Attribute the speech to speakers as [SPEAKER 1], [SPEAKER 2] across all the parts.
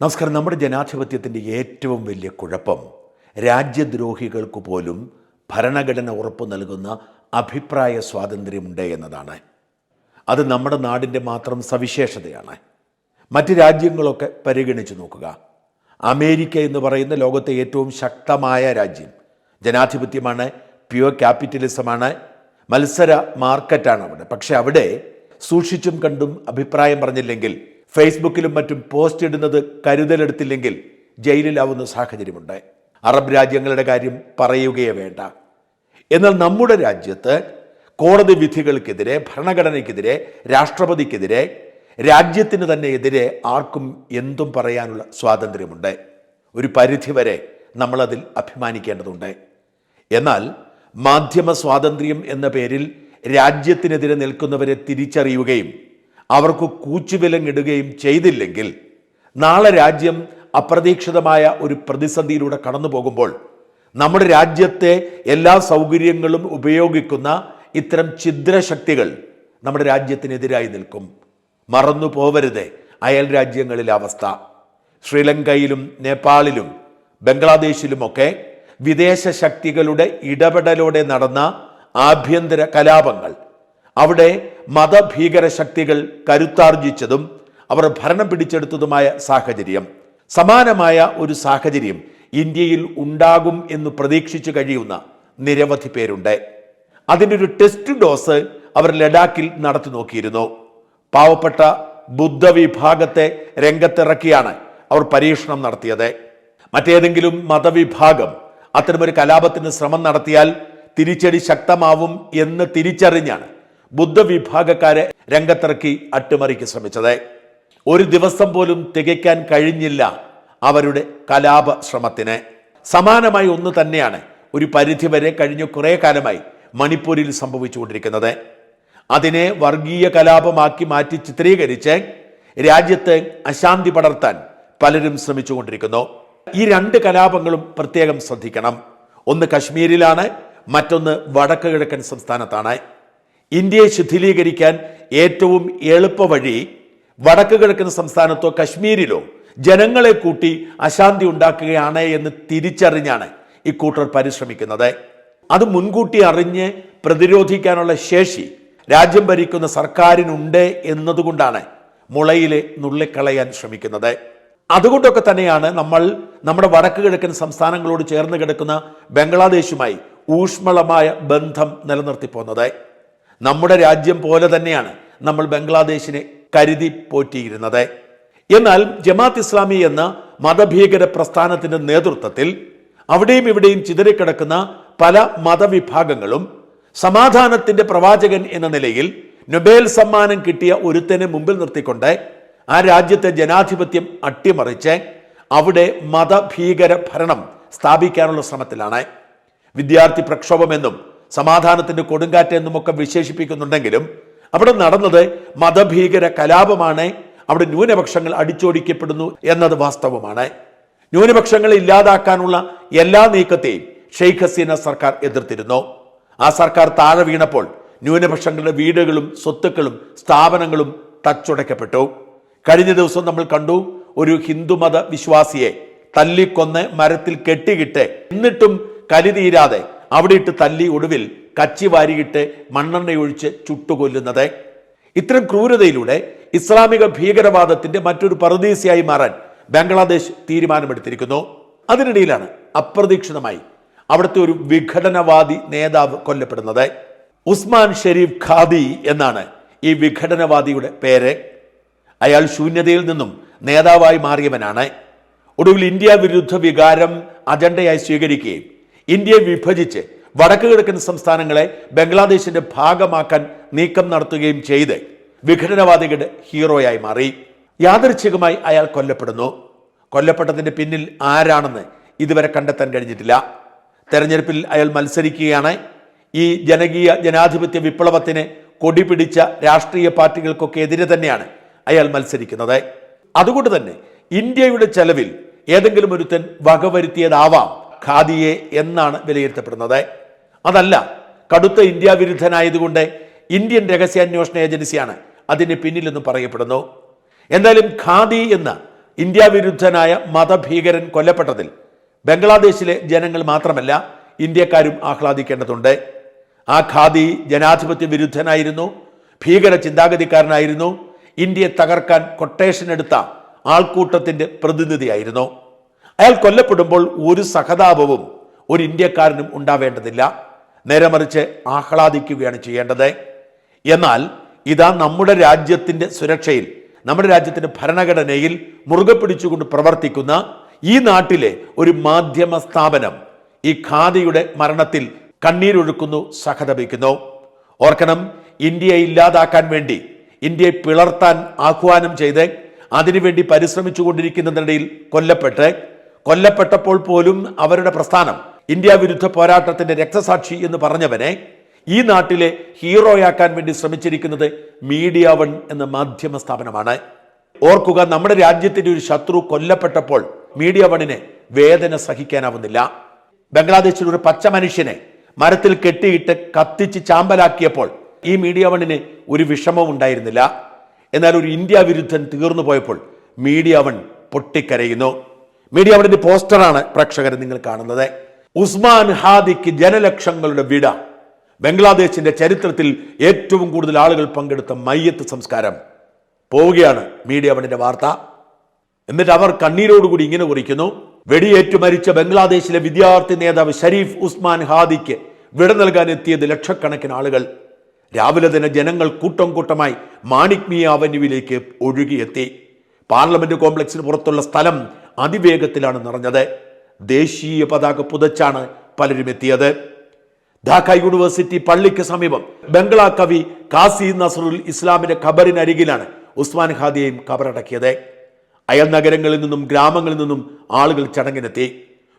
[SPEAKER 1] നമസ്കാരം. നമ്മുടെ ജനാധിപത്യത്തിന്റെ ഏറ്റവും വലിയ കുഴപ്പം രാജ്യദ്രോഹികൾക്ക് പോലും ഭരണഘടന ഉറപ്പു നൽകുന്ന അഭിപ്രായ സ്വാതന്ത്ര്യമുണ്ട് എന്നതാണ്. അത് നമ്മുടെ നാടിന്റെ മാത്രം സവിശേഷതയാണ്. മറ്റ് രാജ്യങ്ങളൊക്കെ പരിഗണിച്ച് നോക്കുക. അമേരിക്ക എന്ന് പറയുന്ന ലോകത്തെ ഏറ്റവും ശക്തമായ രാജ്യം. ജനാധിപത്യമാണ് പ്യുവർ ക്യാപിറ്റലിസമാണ് മത്സര മാർക്കറ്റാണ് അവിടെ. പക്ഷെ അവിടെ സൂക്ഷിച്ചും കണ്ടും അഭിപ്രായം പറഞ്ഞില്ലെങ്കിൽ ഫേസ്ബുക്കിലും മറ്റും പോസ്റ്റ് ഇടുന്നത് കരുതലെടുത്തില്ലെങ്കിൽ ജയിലിലാവുന്ന സാഹചര്യമുണ്ട് അറബ് രാജ്യങ്ങളുടെ കാര്യം പറയുകയേ വേണ്ട. എന്നാൽ നമ്മുടെ രാജ്യത്ത് കോടതി വിധികൾക്കെതിരെ ഭരണഘടനയ്ക്കെതിരെ രാഷ്ട്രപതിക്കെതിരെ രാജ്യത്തിന് തന്നെ എതിരെ ആർക്കും എന്തും പറയാനുള്ള സ്വാതന്ത്ര്യമുണ്ട്. ഒരു പരിധിവരെ നമ്മളതിൽ അഭിമാനിക്കേണ്ടതുണ്ട്. എന്നാൽ മാധ്യമ സ്വാതന്ത്ര്യം എന്ന പേരിൽ രാജ്യത്തിനെതിരെ നിൽക്കുന്നവരെ തിരിച്ചറിയുകയും അവർക്ക് കൂച്ചുവിലങ്ങിടുകയും ചെയ്തില്ലെങ്കിൽ നാളെ രാജ്യം അപ്രതീക്ഷിതമായ ഒരു പ്രതിസന്ധിയിലൂടെ കടന്നു പോകുമ്പോൾ നമ്മുടെ രാജ്യത്തെ എല്ലാ സൗകര്യങ്ങളും ഉപയോഗിക്കുന്ന ഇത്തരം ഛിദ്രശക്തികൾ നമ്മുടെ രാജ്യത്തിനെതിരായി നിൽക്കും. മറന്നു പോവരുത് അയൽ രാജ്യങ്ങളിലെ അവസ്ഥ. ശ്രീലങ്കയിലും നേപ്പാളിലും ബംഗ്ലാദേശിലുമൊക്കെ വിദേശ ശക്തികളുടെ ഇടപെടലോടെ നടന്ന ആഭ്യന്തര കലാപങ്ങൾ അവിടെ മതഭീകര ശക്തികൾ കരുത്താർജിച്ചതും അവർ ഭരണം പിടിച്ചെടുത്തതുമായ സാഹചര്യം. സമാനമായ ഒരു സാഹചര്യം ഇന്ത്യയിൽ ഉണ്ടാകും എന്ന് പ്രതീക്ഷിച്ചു കഴിയുന്ന നിരവധി പേരുണ്ട്. അതിനൊരു ടെസ്റ്റ് ഡോസ് അവർ ലഡാക്കിൽ നടത്തി നോക്കിയിരുന്നു. പാവപ്പെട്ട ബുദ്ധവിഭാഗത്തെ രംഗത്തിറക്കിയാണ് അവർ പരീക്ഷണം നടത്തിയത്. മറ്റേതെങ്കിലും മതവിഭാഗം അത്തരമൊരു കലാപത്തിന് ശ്രമം നടത്തിയാൽ തിരിച്ചടി ശക്തമാവും എന്ന് തിരിച്ചറിഞ്ഞാണ് ബുദ്ധവിഭാഗക്കാരെ രംഗത്തിറക്കി അട്ടിമറിക്ക് ശ്രമിച്ചത്. ഒരു ദിവസം പോലും തികയ്ക്കാൻ കഴിഞ്ഞില്ല അവരുടെ കലാപ ശ്രമത്തിന് സമാനമായി ഒന്ന് തന്നെയാണ് ഒരു പരിധിവരെ കഴിഞ്ഞ കുറേ കാലമായി മണിപ്പൂരിൽ സംഭവിച്ചുകൊണ്ടിരിക്കുന്നത്. അതിനെ വർഗീയ കലാപമാക്കി മാറ്റി ചിത്രീകരിച്ച് രാജ്യത്ത് അശാന്തി പടർത്താൻ പലരും ശ്രമിച്ചുകൊണ്ടിരിക്കുന്നു. ഈ രണ്ട് കലാപങ്ങളും പ്രത്യേകം ശ്രദ്ധിക്കണം. ഒന്ന് കശ്മീരിലാണ് മറ്റൊന്ന് വടക്ക് കിഴക്കൻ സംസ്ഥാനത്താണ്. ഇന്ത്യയെ ശിഥിലീകരിക്കാൻ ഏറ്റവും എളുപ്പ വഴി വടക്ക് കിഴക്കൻ സംസ്ഥാനത്തോ കശ്മീരിലോ ജനങ്ങളെ കൂട്ടി അശാന്തി ഉണ്ടാക്കുകയാണ് എന്ന് തിരിച്ചറിഞ്ഞാണ് ഇക്കൂട്ടർ പരിശ്രമിക്കുന്നത്. അത് മുൻകൂട്ടി അറിഞ്ഞ് പ്രതിരോധിക്കാനുള്ള ശേഷി രാജ്യം ഭരിക്കുന്ന സർക്കാരിനുണ്ട് എന്നതുകൊണ്ടാണ് മുളയിലെ നുള്ളിക്കളയാൻ ശ്രമിക്കുന്നത്. അതുകൊണ്ടൊക്കെ തന്നെയാണ് നമ്മൾ നമ്മുടെ വടക്ക് കിഴക്കൻ സംസ്ഥാനങ്ങളോട് ചേർന്ന് കിടക്കുന്ന ബംഗ്ലാദേശുമായി ഊഷ്മളമായ ബന്ധം നിലനിർത്തി പോന്നത് നമ്മുടെ രാജ്യം പോലെ തന്നെയാണ് നമ്മൾ ബംഗ്ലാദേശിനെ കരുതി പോറ്റിയിരുന്നത്. എന്നാൽ ജമാത്ത് ഇസ്ലാമി എന്ന മതഭീകര പ്രസ്ഥാനത്തിന്റെ നേതൃത്വത്തിൽ അവിടെയും ഇവിടെയും ചിതറിക്കിടക്കുന്ന പല മതവിഭാഗങ്ങളും സമാധാനത്തിന്റെ പ്രവാചകൻ എന്ന നിലയിൽ നൊബേൽ സമ്മാനം കിട്ടിയ ഒരുത്തനെ മുമ്പിൽ നിർത്തിക്കൊണ്ട് ആ രാജ്യത്തെ ജനാധിപത്യം അട്ടിമറിച്ച് അവിടെ മതഭീകര ഭരണം സ്ഥാപിക്കാനുള്ള ശ്രമത്തിലാണ്. വിദ്യാർത്ഥി പ്രക്ഷോഭമെന്നും സമാധാനത്തിന്റെ കൊടുങ്കാറ്റ് എന്നുമൊക്കെ വിശേഷിപ്പിക്കുന്നുണ്ടെങ്കിലും അവിടെ നടന്നത് മതഭീകര കലാപമാണ്. അവിടെ ന്യൂനപക്ഷങ്ങൾ അടിച്ചോടിക്കപ്പെടുന്നു എന്നത് വാസ്തവമാണ്. ന്യൂനപക്ഷങ്ങളെ ഇല്ലാതാക്കാനുള്ള എല്ലാ നീക്കത്തെയും ഷെയ്ഖ് ഹസീന സർക്കാർ എതിർത്തിരുന്നു. ആ സർക്കാർ താഴെ വീണപ്പോൾ ന്യൂനപക്ഷങ്ങളുടെ വീടുകളും സ്വത്തുക്കളും സ്ഥാപനങ്ങളും തച്ചുടയ്ക്കപ്പെട്ടു. കഴിഞ്ഞ ദിവസം നമ്മൾ കണ്ടു ഒരു ഹിന്ദുമത വിശ്വാസിയെ തല്ലിക്കൊന്ന് മരത്തിൽ കെട്ടിയിട്ട് എന്നിട്ടും കലി തീരാതെ അവിടെ ഇട്ട് തല്ലി ഒടുവിൽ കച്ചി വാരിയിട്ട് മണ്ണെണ്ണയൊഴിച്ച് ചുട്ടുകൊല്ലുന്നത്. ഇത്തരം ക്രൂരതയിലൂടെ ഇസ്ലാമിക ഭീകരവാദത്തിന്റെ മറ്റൊരു പറുദീസയായി മാറാൻ ബംഗ്ലാദേശ് തീരുമാനമെടുത്തിരിക്കുന്നു. അതിനിടയിലാണ് അപ്രതീക്ഷിതമായി അവിടുത്തെ ഒരു വിഘടനവാദി നേതാവ് കൊല്ലപ്പെടുന്നത്. ഉസ്മാൻ ഷെരീഫ് ഖാദി എന്നാണ് ഈ വിഘടനവാദിയുടെ പേര്. അയാൾ ശൂന്യതയിൽ നിന്നും നേതാവായി മാറിയവനാണ്. ഒടുവിൽ ഇന്ത്യ വിരുദ്ധ വികാരം അജണ്ടയായി സ്വീകരിക്കുകയും ഇന്ത്യയെ വിഭജിച്ച് വടക്ക് കിഴക്കൻ സംസ്ഥാനങ്ങളെ ബംഗ്ലാദേശിന്റെ ഭാഗമാക്കാൻ നീക്കം നടത്തുകയും ചെയ്ത് വിഘടനവാദികളുടെ ഹീറോയായി മാറി. യാദൃച്ഛികമായി അയാൾ കൊല്ലപ്പെടുന്നു. കൊല്ലപ്പെട്ടതിന്റെ പിന്നിൽ ആരാണെന്ന് ഇതുവരെ കണ്ടെത്താൻ കഴിഞ്ഞിട്ടില്ല. തെരഞ്ഞെടുപ്പിൽ അയാൾ മത്സരിക്കുകയാണ്. ഈ ജനകീയ ജനാധിപത്യ വിപ്ലവത്തിന് കൊടി പിടിച്ച രാഷ്ട്രീയ പാർട്ടികൾക്കൊക്കെ എതിരെ തന്നെയാണ് അയാൾ മത്സരിക്കുന്നത്. അതുകൊണ്ട് തന്നെ ഇന്ത്യയുടെ ചെലവിൽ ഏതെങ്കിലും ഒരുത്തൻ വകവരുത്തിയതാവാം ഖാദിയെ എന്നാണ് വിലയിരുത്തപ്പെടുന്നത്. അതല്ല കടുത്ത ഇന്ത്യ വിരുദ്ധനായതുകൊണ്ട് ഇന്ത്യൻ രഹസ്യാന്വേഷണ ഏജൻസിയാണ് അതിന് പിന്നിലെന്ന് പറയപ്പെടുന്നു. എന്തായാലും ഖാദി എന്ന ഇന്ത്യ വിരുദ്ധനായ മതഭീകരൻ കൊല്ലപ്പെട്ടതിൽ ബംഗ്ലാദേശിലെ ജനങ്ങൾ മാത്രമല്ല ഇന്ത്യക്കാരും ആഹ്ലാദിക്കേണ്ടതുണ്ട്. ആ ഖാദി ജനാധിപത്യ വിരുദ്ധനായിരുന്നു ഭീകര ചിന്താഗതിക്കാരനായിരുന്നു ഇന്ത്യയെ തകർക്കാൻ കൊട്ടേഷൻ എടുത്ത ആൾക്കൂട്ടത്തിന്റെ പ്രതിനിധിയായിരുന്നു. അയാൾ കൊല്ലപ്പെടുമ്പോൾ ഒരു സഹതാപവും ഒരു ഇന്ത്യക്കാരനും ഉണ്ടാവേണ്ടതില്ല. നേരെ മറിച്ച് ആഹ്ലാദിക്കുകയാണ് ചെയ്യേണ്ടത്. എന്നാൽ ഇതാ നമ്മുടെ രാജ്യത്തിന്റെ സുരക്ഷയിൽ നമ്മുടെ രാജ്യത്തിന്റെ ഭരണഘടനയിൽ മുറുകെ പിടിച്ചുകൊണ്ട് പ്രവർത്തിക്കുന്ന ഈ നാട്ടിലെ ഒരു മാധ്യമ സ്ഥാപനം ഈ ഖാദിയുടെ മരണത്തിൽ കണ്ണീരൊഴുക്കുന്നു സഹതപിക്കുന്നു. ഓർക്കണം ഇന്ത്യയെ ഇല്ലാതാക്കാൻ വേണ്ടി ഇന്ത്യയെ പിളർത്താൻ ആഹ്വാനം ചെയ്ത് അതിനുവേണ്ടി പരിശ്രമിച്ചുകൊണ്ടിരിക്കുന്നതിനിടയിൽ കൊല്ലപ്പെട്ട് കൊല്ലപ്പെട്ടപ്പോൾ പോലും അവരുടെ പ്രസ്ഥാനം ഇന്ത്യ വിരുദ്ധ പോരാട്ടത്തിന്റെ രക്തസാക്ഷി എന്ന് പറഞ്ഞവനെ ഈ നാട്ടിലെ ഹീറോയാക്കാൻ വേണ്ടി ശ്രമിച്ചിരിക്കുന്നത് മീഡിയ വൺ എന്ന മാധ്യമ സ്ഥാപനമാണ്. ഓർക്കുക നമ്മുടെ രാജ്യത്തിന്റെ ഒരു ശത്രു കൊല്ലപ്പെട്ടപ്പോൾ മീഡിയ വണ്ണിന് വേദന സഹിക്കാനാവുന്നില്ല. ബംഗ്ലാദേശിൽ ഒരു പച്ച മനുഷ്യനെ മരത്തിൽ കെട്ടിയിട്ട് കത്തിച്ച് ചാമ്പലാക്കിയപ്പോൾ ഈ മീഡിയ വണ്ണിന് ഒരു വിഷമവും ഉണ്ടായിരുന്നില്ല. എന്നാൽ ഒരു ഇന്ത്യ വിരുദ്ധൻ തീർന്നു പോയപ്പോൾ മീഡിയ വൺ പൊട്ടിക്കരയുന്നു. മീഡിയ വണ്ണിന്റെ പോസ്റ്ററാണ് പ്രേക്ഷകർ നിങ്ങൾ കാണുന്നത്. ഉസ്മാൻ ഹാദിക്ക് ജനലക്ഷങ്ങളുടെ വിട. ബംഗ്ലാദേശിന്റെ ചരിത്രത്തിൽ ഏറ്റവും കൂടുതൽ ആളുകൾ പങ്കെടുത്ത മയ്യത്ത് സംസ്കാരം. പോവുകയാണ് മീഡിയ അവനിന്റെ വാർത്ത. എന്നിട്ട് അവർ കണ്ണീരോടുകൂടി ഇങ്ങനെ കുറിക്കുന്നു. വെടിയേറ്റു മരിച്ച ബംഗ്ലാദേശിലെ വിദ്യാർത്ഥി നേതാവ് ഷരീഫ് ഉസ്മാൻ ഹാദിക്ക് വിട നൽകാൻ എത്തിയത് ലക്ഷക്കണക്കിന് ആളുകൾ. രാവിലെ തന്നെ ജനങ്ങൾ കൂട്ടം കൂട്ടമായി മാണിക് മിയ അവന്യൂവിലേക്ക് ഒഴുകിയെത്തി. പാർലമെന്റ് കോംപ്ലക്സിന് പുറത്തുള്ള സ്ഥലം അതിവേഗത്തിലാണ് നിറഞ്ഞത്. ദേശീയ പതാക പുതച്ചാണ് പലരും എത്തിയത്. ധാക്ക യൂണിവേഴ്സിറ്റി പള്ളിക്ക് സമീപം ബംഗ്ലാ കവി കാസി നസറുൽ ഇസ്ലാമിന്റെ ഖബറിനരികിലാണ് ഉസ്മാൻ ഖാദിയെയും ഖബറടക്കിയത്. അയൽ നഗരങ്ങളിൽ നിന്നും ഗ്രാമങ്ങളിൽ നിന്നും ആളുകൾ ചടങ്ങിനെത്തി.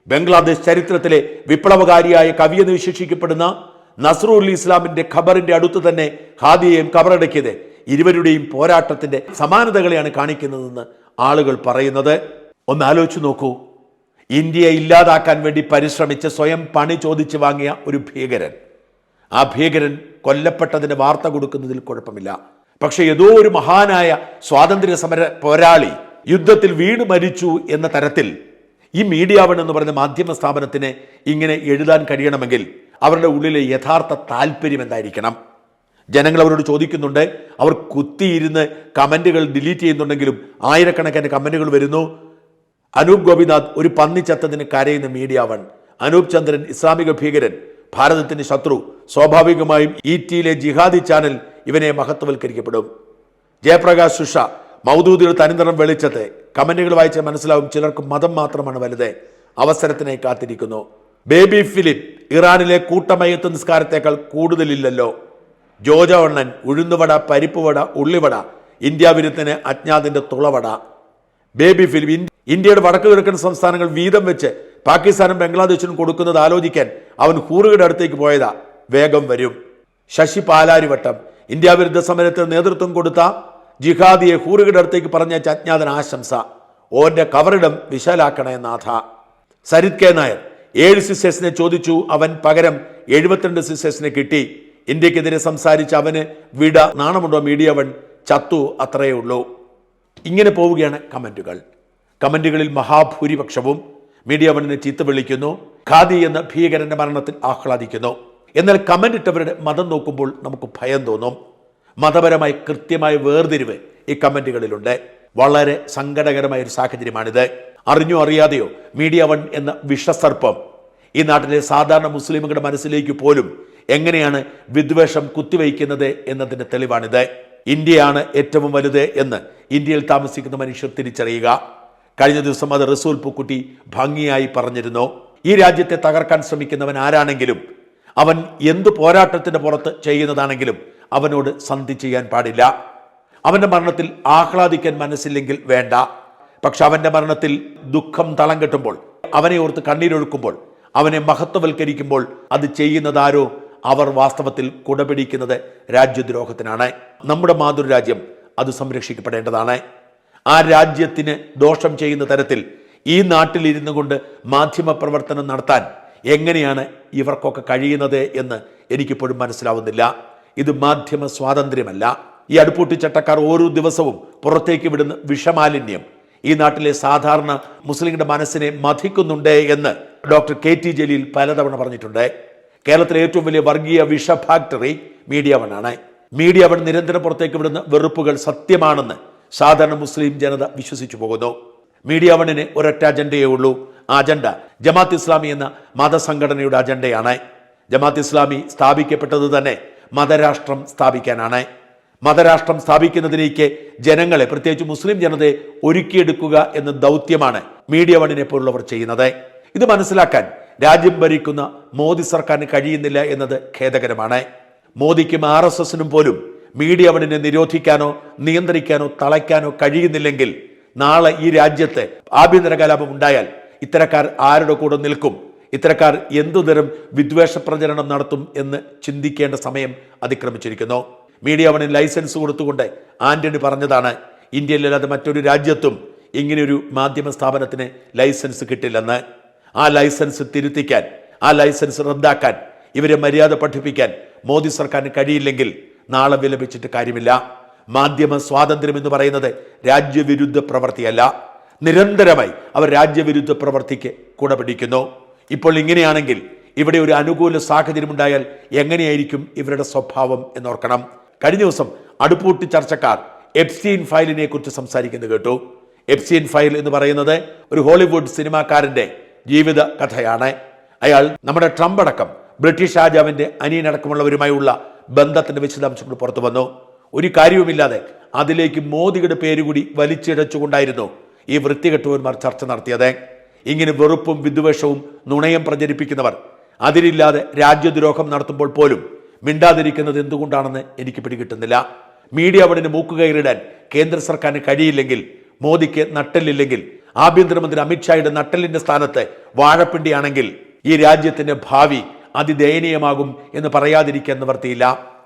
[SPEAKER 1] ബംഗ്ലാദേശ് ചരിത്രത്തിലെ വിപ്ലവകാരിയായ കവിയെന്ന് വിശേഷിക്കപ്പെടുന്ന നസറുൽ ഇസ്ലാമിന്റെ ഖബറിന്റെ അടുത്ത് തന്നെ ഖാദിയെയും ഖബറടക്കിയത് ഇരുവരുടെയും പോരാട്ടത്തിന്റെ സമാനതകളെയാണ് കാണിക്കുന്നതെന്ന് ആളുകൾ പറയുന്നത്. ഒന്ന് ആലോചിച്ചു നോക്കൂ. ഇന്ത്യയെ ഇല്ലാതാക്കാൻ വേണ്ടി പരിശ്രമിച്ച് സ്വയം പണി ചോദിച്ച് വാങ്ങിയ ഒരു ഭീകരൻ. ആ ഭീകരൻ കൊല്ലപ്പെട്ടതിന് വാർത്ത കൊടുക്കുന്നതിൽ കുഴപ്പമില്ല. പക്ഷെ ഏതോ ഒരു മഹാനായ സ്വാതന്ത്ര്യ സമര പോരാളി യുദ്ധത്തിൽ വീണ് മരിച്ചു എന്ന തരത്തിൽ ഈ മീഡിയ വൺ എന്ന് പറയുന്ന മാധ്യമ സ്ഥാപനത്തിന് ഇങ്ങനെ എഴുതാൻ കഴിയണമെങ്കിൽ അവരുടെ ഉള്ളിലെ യഥാർത്ഥ താല്പര്യം എന്തായിരിക്കണം? ജനങ്ങൾ അവരോട് ചോദിക്കുന്നുണ്ട് അവർ കുത്തിയിരുന്ന് കമന്റുകൾ ഡിലീറ്റ് ചെയ്യുന്നുണ്ടെങ്കിലും ആയിരക്കണക്കിന് കമന്റുകൾ വരുന്നു അനൂപ് ഗോപിനാഥ് ഒരു പന്നി ചത്തതിന് കരയുന്ന മീഡിയ വൺ. അനൂപ് ചന്ദ്രൻ ഇസ്ലാമിക ഭീകരൻ. ഭാരതത്തിന്റെ ശത്രു. സ്വാഭാവികമായും ഇ ടിയിലെ ജിഹാദി ചാനൽ ഇവനെ മഹത്വവൽക്കരിക്കപ്പെടും. ജയപ്രകാശ് സുഷ മൗദൂദിയുടെ തനിനിറം വെളിച്ചത്തെ. കമന്റുകൾ വായിച്ചാൽ മനസ്സിലാവും ചിലർക്ക് മതം മാത്രമാണ് വലുത്. അവസരത്തിനെ കാത്തിരിക്കുന്നു. ബേബി ഫിലിപ്പ് ഇറാനിലെ കൂട്ടമയത്ത് നിസ്കാരത്തേക്കാൾ കൂടുതലില്ലല്ലോ. ജോജ വണ്ണൻ ഉഴുന്നുവട പരിപ്പുവട ഉള്ളിവട. ഇന്ത്യ വിരുദ്ധന് അജ്ഞാതിന്റെ തുളവട. ബേബി ഫിലിപ്പ് ഇന്ത്യയുടെ വടക്കു കിഴക്കൻ സംസ്ഥാനങ്ങൾ വീതം വെച്ച് പാകിസ്ഥാനും ബംഗ്ലാദേശിനും കൊടുക്കുന്നത് ആലോചിക്കാൻ അവൻ ഹൂറുകയുടെ അടുത്തേക്ക് പോയതാ. വേഗം വരും. ശശി പാലാരിവട്ടം. ഇന്ത്യ വിരുദ്ധ സമരത്തിന് നേതൃത്വം കൊടുത്ത ജിഹാദിയെ ഹൂറുകയുടെ അടുത്തേക്ക് പറഞ്ഞയച്ച അജ്ഞാതൻ ആശംസ. ഓന്റെ കവറിടം വിശാലാക്കണേ നാഥ. സരിത് കെ നായർ. ഏഴ് സിസ്റ്റേഴ്സിനെ ചോദിച്ചു. അവൻ പകരം എഴുപത്തിരണ്ട് സിസ്റ്റേഴ്സിനെ കിട്ടി. ഇന്ത്യക്കെതിരെ സംസാരിച്ച അവന് വിട നാണമുണ്ടോ മീഡിയ വൺ? ചത്തു അത്രയേ ഉള്ളൂ. ഇങ്ങനെ പോവുകയാണ് കമന്റുകൾ. കമന്റുകളിൽ മഹാഭൂരിപക്ഷവും മീഡിയ ചീത്ത വിളിക്കുന്നു ഖാദി എന്ന ഭീകരന്റെ മരണത്തിൽ ആഹ്ലാദിക്കുന്നു. എന്നാൽ കമന്റ് ഇട്ടവരുടെ മതം നോക്കുമ്പോൾ നമുക്ക് ഭയം തോന്നും. മതപരമായി കൃത്യമായ വേർതിരിവ് ഈ കമന്റുകളിലുണ്ട്. വളരെ സങ്കടകരമായ ഒരു സാഹചര്യമാണിത്. അറിഞ്ഞോ അറിയാതെയോ മീഡിയ വൺ എന്ന വിഷസർപ്പം ഈ നാട്ടിലെ സാധാരണ മുസ്ലിമുകളുടെ മനസ്സിലേക്ക് പോലും എങ്ങനെയാണ് വിദ്വേഷം കുത്തിവയ്ക്കുന്നത് എന്നതിന്റെ തെളിവാണിത്. ഇന്ത്യയാണ് ഏറ്റവും വലുത് എന്ന് ഇന്ത്യയിൽ താമസിക്കുന്ന മനുഷ്യർ തിരിച്ചറിയുക. കഴിഞ്ഞ ദിവസം അത് റസൂൽ പൂക്കുട്ടി ഭംഗിയായി പറഞ്ഞിരുന്നു. ഈ രാജ്യത്തെ തകർക്കാൻ ശ്രമിക്കുന്നവൻ ആരാണെങ്കിലും അവൻ എന്തു പോരാട്ടത്തിന്റെ പുറത്ത് ചെയ്യുന്നതാണെങ്കിലും അവനോട് സന്ധി ചെയ്യാൻ പാടില്ല. അവന്റെ മരണത്തിൽ ആഹ്ലാദിക്കാൻ മനസ്സില്ലെങ്കിൽ വേണ്ട. പക്ഷെ അവന്റെ മരണത്തിൽ ദുഃഖം തളം കെട്ടുമ്പോൾ അവനെ ഓർത്ത് കണ്ണീരൊഴുക്കുമ്പോൾ അവനെ മഹത്വവൽക്കരിക്കുമ്പോൾ അത് ചെയ്യുന്നതാരോ അവർ വാസ്തവത്തിൽ കുടപിടിക്കുന്നത് രാജ്യദ്രോഹത്തിനാണ്. നമ്മുടെ മാതൃരാജ്യം അത് സംരക്ഷിക്കപ്പെടേണ്ടതാണ്. ആ രാജ്യത്തിന് ദോഷം ചെയ്യുന്ന തരത്തിൽ ഈ നാട്ടിലിരുന്നു കൊണ്ട് മാധ്യമ പ്രവർത്തനം നടത്താൻ എങ്ങനെയാണ് ഇവർക്കൊക്കെ കഴിയുന്നത് എന്ന് എനിക്കിപ്പോഴും മനസ്സിലാവുന്നില്ല. ഇത് മാധ്യമ സ്വാതന്ത്ര്യമല്ല. ഈ അടുപ്പൂട്ടി ചട്ടക്കാർ ഓരോ ദിവസവും പുറത്തേക്ക് വിടുന്ന വിഷമാലിന്യം ഈ നാട്ടിലെ സാധാരണ മുസ്ലിങ്ങളുടെ മനസ്സിനെ മഥിക്കുന്നുണ്ട് എന്ന് ഡോക്ടർ കെ ടി ജലീൽ പലതവണ പറഞ്ഞിട്ടുണ്ട്. കേരളത്തിലെ ഏറ്റവും വലിയ വർഗീയ വിഷ ഫാക്ടറി മീഡിയ വൺ ആണ്. മീഡിയ വൺ നിരന്തരം പുറത്തേക്ക് വിടുന്ന വെറുപ്പുകൾ സത്യമാണെന്ന് സാധാരണ മുസ്ലിം ജനത വിശ്വസിച്ചു പോകുന്നു. മീഡിയ വണ്ണിന് ഒരൊറ്റ അജണ്ടയേ ഉള്ളൂ. ആ അജണ്ട ജമാത്ത് ഇസ്ലാമി എന്ന മതസംഘടനയുടെ അജണ്ടയാണ്. ജമാത്ത് ഇസ്ലാമി സ്ഥാപിക്കപ്പെട്ടത് തന്നെ മതരാഷ്ട്രം സ്ഥാപിക്കാനാണ്. മതരാഷ്ട്രം സ്ഥാപിക്കുന്നതിലേക്ക് ജനങ്ങളെ പ്രത്യേകിച്ച് മുസ്ലിം ജനതയെ ഒരുക്കിയെടുക്കുക എന്ന ദൗത്യമാണ് മീഡിയ വണ്ണിനെ പോലുള്ളവർ ചെയ്യുന്നത്. ഇത് മനസ്സിലാക്കാൻ രാജ്യം ഭരിക്കുന്ന മോദി സർക്കാരിന് കഴിയുന്നില്ല എന്നത് ഖേദകരമാണ്. മോദിക്കും ആർ എസ് എസിനും പോലും മീഡിയ അവനെ നിരോധിക്കാനോ നിയന്ത്രിക്കാനോ തളയ്ക്കാനോ കഴിയുന്നില്ലെങ്കിൽ നാളെ ഈ രാജ്യത്തെ ആഭ്യന്തര കലാപം ഉണ്ടായാൽ ഇത്തരക്കാർ ആരുടെ കൂടെ നിൽക്കും? ഇത്തരക്കാർ എന്തുതരം വിദ്വേഷ പ്രചരണം നടത്തും എന്ന് ചിന്തിക്കേണ്ട സമയം അതിക്രമിച്ചിരിക്കുന്നു. മീഡിയ അവന് ലൈസൻസ് കൊടുത്തുകൊണ്ട് ആന്റണി പറഞ്ഞതാണ് ഇന്ത്യയിലല്ലാതെ മറ്റൊരു രാജ്യത്തും ഇങ്ങനെയൊരു മാധ്യമ സ്ഥാപനത്തിന് ലൈസൻസ് കിട്ടില്ലെന്ന്. ആ ലൈസൻസ് തിരുത്തിക്കാൻ ആ ലൈസൻസ് റദ്ദാക്കാൻ ഇവരെ മര്യാദ പഠിപ്പിക്കാൻ മോദി സർക്കാരിന് കഴിയില്ലെങ്കിൽ നാളെ വിലപിച്ചിട്ട് കാര്യമില്ല. മാധ്യമ സ്വാതന്ത്ര്യം എന്ന് പറയുന്നത് രാജ്യവിരുദ്ധ പ്രവൃത്തിയല്ല നിരന്തരമായി അവർ രാജ്യവിരുദ്ധ പ്രവൃത്തിക്ക് കുടപിടിക്കുന്നു ഇപ്പോൾ ഇങ്ങനെയാണെങ്കിൽ ഇവിടെ ഒരു അനുകൂല സാഹചര്യം ഉണ്ടായാൽ എങ്ങനെയായിരിക്കും ഇവരുടെ സ്വഭാവം എന്നോർക്കണം. കഴിഞ്ഞ ദിവസം അടുപ്പൂട്ടി ചർച്ചക്കാർ എപ്സ്റ്റീൻ ഫയലിനെ കുറിച്ച് സംസാരിക്കുന്നത് കേട്ടു. എപ്സ്റ്റീൻ ഫയൽ എന്ന് പറയുന്നത് ഒരു ഹോളിവുഡ് സിനിമാക്കാരന്റെ ജീവിത കഥയാണ്. അയാൾ നമ്മുടെ ട്രംപ് അടക്കം ബ്രിട്ടീഷ് രാജാവിന്റെ അനിയനടക്കമുള്ളവരുമായുള്ള ബന്ധത്തിന്റെ വിശദാംശങ്ങൾ പുറത്തു വന്നു. ഒരു കാര്യവുമില്ലാതെ അതിലേക്ക് മോദിയുടെ പേരുകൂടി വലിച്ചിഴച്ചുകൊണ്ടായിരുന്നു ഈ വൃത്തികെട്ടവന്മാർ ചർച്ച നടത്തിയത്. ഇങ്ങനെ വെറുപ്പും വിദ്വേഷവും നുണയം പ്രചരിപ്പിക്കുന്നവർ അതിരില്ലാതെ രാജ്യദ്രോഹം നടത്തുമ്പോൾ പോലും മിണ്ടാതിരിക്കുന്നത് എന്തുകൊണ്ടാണെന്ന് എനിക്ക് പിടികിട്ടുന്നില്ല. മീഡിയ അവടിന് മൂക്കുകയറിടാൻ കേന്ദ്ര സർക്കാരിന് കഴിയില്ലെങ്കിൽ മോദിക്ക് നട്ടലില്ലെങ്കിൽ ആഭ്യന്തരമന്ത്രി അമിത്ഷായുടെ നട്ടലിന്റെ സ്ഥാനത്ത് വാഴപ്പിണ്ടിയാണെങ്കിൽ ഈ രാജ്യത്തിന്റെ ഭാവി അതിദയനീയമാകും എന്ന് പറയാതിരിക്കാൻ നിവർത്തിയില്ല.